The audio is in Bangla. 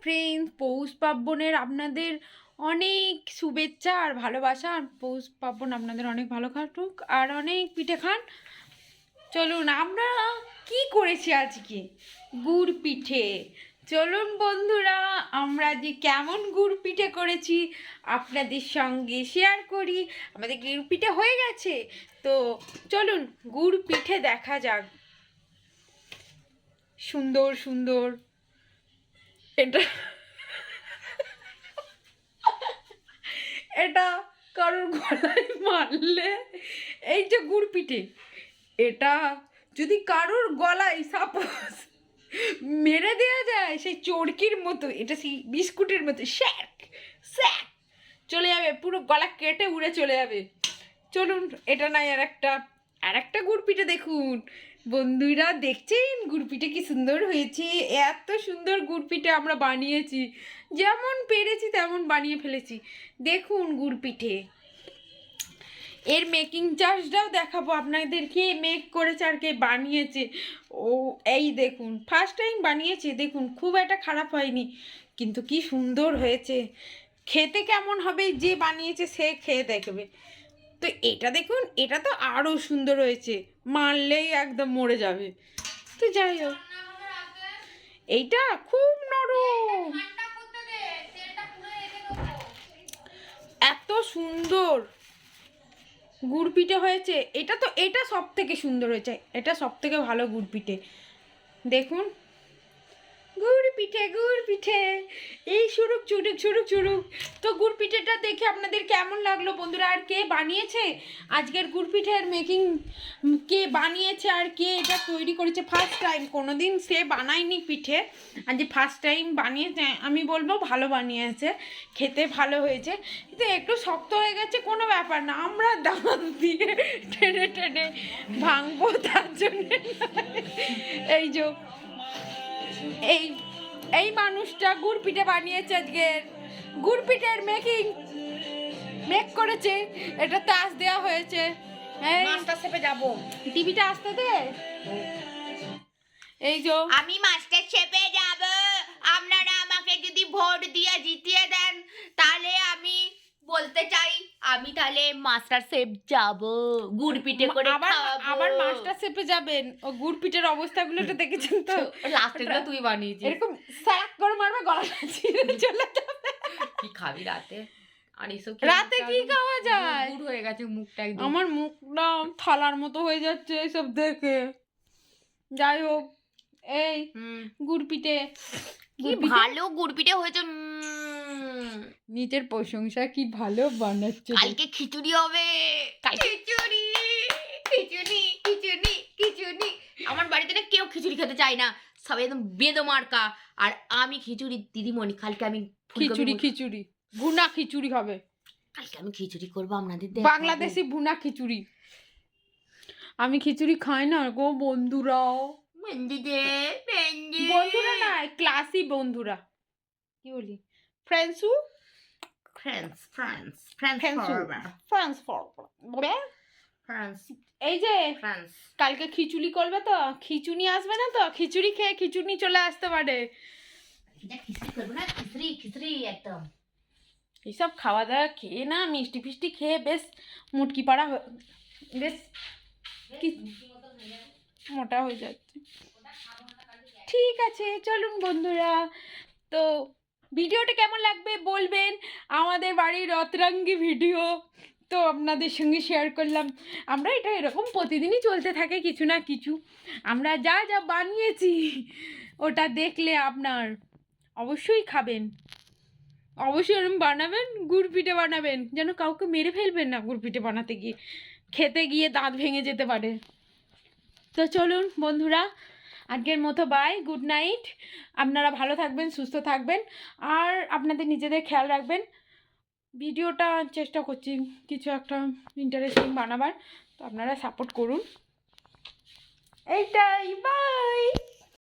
ফ্রেন্ডস পৌষ পার্বণের আপনাদের অনেক শুভেচ্ছা আর ভালোবাসা। আর পৌষ পার্বণ আপনাদের অনেক ভালো কাটুক আর অনেক পিঠে খান। চলুন, আমরা কি করেছি আজকে? গুড় পিঠে। চলুন বন্ধুরা, আমরা যে কেমন গুড় পিঠে করেছি আপনাদের সঙ্গে শেয়ার করি। আমাদের গুড় পিঠে হয়ে গেছে। তো চলুন, গুড় পিঠে দেখা যাক। সুন্দর সুন্দর। এটা এটা কারোর গলায় মারলে, এই যে গুড় পিঠে এটা যদি কারোর গলায় সাপোজ মেরে দেওয়া যায়, সেই চরকির মতো, এটা সেই বিস্কুটের মতো, শ্যাক স্যাক চলে যাবে, পুরো গলা কেটে উড়ে চলে যাবে। চলুন, এটা নাই আর একটা আর একটা গুড় পিঠে দেখুন। বন্ধুরা, দেখছেন গুড় পিঠে কি সুন্দর হয়েছে? এত সুন্দর গুড়পিঠে আমরা বানিয়েছি। যেমন পেরেছি, তেমন বানিয়ে ফেলেছি। দেখুন গুড় পিঠে এর মেকিং চার্জটাও দেখাবো আপনাদেরকে। মেক করেছে আর কে, বানিয়েছে। ও, এই দেখুন ফার্স্ট টাইম বানিয়েছে। দেখুন, খুব একটা খারাপ হয়নি, কিন্তু কি সুন্দর হয়েছে। খেতে কেমন হবে? যে বানিয়েছে সে খেয়ে দেখবে। তো এটা দেখুন, এটা তো আরও সুন্দর হয়েছে। মারলেই একদম মরে যাবে। তো যাই হোক। এইটা খুব নরম। এত সুন্দর। গুড় পিঠে হয়েছে। এটা তো, এটা সব থেকে সুন্দর হয়েছে। এটা সব থেকে ভালো গুড় পিঠে দেখুন। গুড় পিঠে গুড় পিঠে এই সুরুক, চুরুক চুরুক চুরুক। তো গুড় পিঠেটা দেখে আপনাদের কেমন লাগল বন্ধুরা? আর কে বানিয়েছে? আজকের গুড় পিঠের মেকিং কে বানিয়েছে আর কে এটা তৈরি করেছে? ফার্স্ট টাইম কোনো দিন সে বানায়নি পিঠে। আর যে ফার্স্ট টাইম বানিয়েছে, আমি বলব ভালো বানিয়েছে। খেতে ভালো হয়েছে। কিন্তু একটু শক্ত হয়ে গেছে, কোনো ব্যাপার না। আমরা দাঁত দিয়ে টেনে টেনে ভাঙবো, তার জন্যে। এই যে, এই এই মানুষটা গুড় পিঠে বানিয়েছে আজকের গুড় পিঠের মেকিং মেক করেছে। এটা তাস দেওয়া হয়েছে। এই মাস্টার শেপে যাব। টিভিটা আসতে দে। এই যে আমি মাস্টার শেপে যাব। আপনারা আমাকে যদি ভোট দিয়ে জিতিয়ে দেন তাহলে আমি বলতে চাই আমি তাহলে মাস্টার শেফ যাব গুড় পিঠে করে আবার আবার মাস্টার শেপে যাবেন? ও গুড় পিঠের অবস্থাগুলো তো দেখেছেন তো? লাস্টেরটা তুই বানিয়েছিস। এরকম স্যাক করে মারবে গলা চলে যাবে। কি খাবি রাতে? আর এসব রাতে কি খাওয়া যায়? গুড় হয়ে গেছে মুখটা একদম। আমার মুখটা থালার মতো হয়ে যাচ্ছে এইসব দেখে। যাই হোক এই। গুড় পিঠে। কি ভালো গুড় পিঠে হয়েছে। নিজের প্রশংসা কি ভালো বানাচ্ছে কালকে খিচুড়ি হবে। খিচুড়ি খিচুড়ি খিচুড়ি খিচুড়ি। আমার বাড়িতে না কেউ খিচুড়ি খেতে চায় না। সবাই একদম বেদো মার্কা আর আমি খিচুড়ি দিদিমণি কালকে আমি খিচুড়ি খিচুড়ি। ভুনা খিচুড়ি হবে। কালকে আমি খিচুড়ি করব আপনাদের বাংলাদেশি ভুনা খিচুড়ি। আমি খিচুড়ি খাই না গো বন্ধুরাও। বন্ধুরা না ক্লাসি বন্ধুরা। কি বলি? Friends friends friends friends friends friends for friends এই যে ফ্রেন্ডস কালকে খিচুড়ি করবে তো খিচুড়ি আসবে না তো? খিচুড়ি খেয়ে খিচুড়ি চলে আসতে পারে। এইসব খাওয়া দাওয়া খেয়ে না মিষ্টি ফিষ্টি খেয়ে বেশ মুটকি পাড়া বেশ মোটা হয়ে যাচ্ছে। ঠিক আছে চলুন বন্ধুরা। তো ভিডিওটা কেমন লাগবে বলবেন? আমাদের বাড়ির রতরঙ্গি ভিডিও তো আপনাদের সঙ্গে শেয়ার করলাম। আমরা এটা এরকম প্রতিদিনই চলতে থাকে কিছু না কিছু। আমরা যা যা বানিয়েছি, ওটা দেখলে আপনার অবশ্যই খাবেন। অবশ্যই এরকম বানাবেন গুড় পিঠে বানাবেন। যেন কাউকে মেরে ফেলবেন না গুড় পিঠে বানাতে গিয়ে। খেতে গিয়ে দাঁত ভেঙে যেতে পারে। তো চলুন বন্ধুরা আজকের মতো বাই গুড নাইট আপনারা ভালো থাকবেন, সুস্থ থাকবেন, আর আপনাদের নিজেদের খেয়াল রাখবেন। ভিডিওটা চেষ্টা করছি কিছু একটা ইন্টারেস্টিং বানাবার, তো আপনারা সাপোর্ট করুন। এইটাই বাই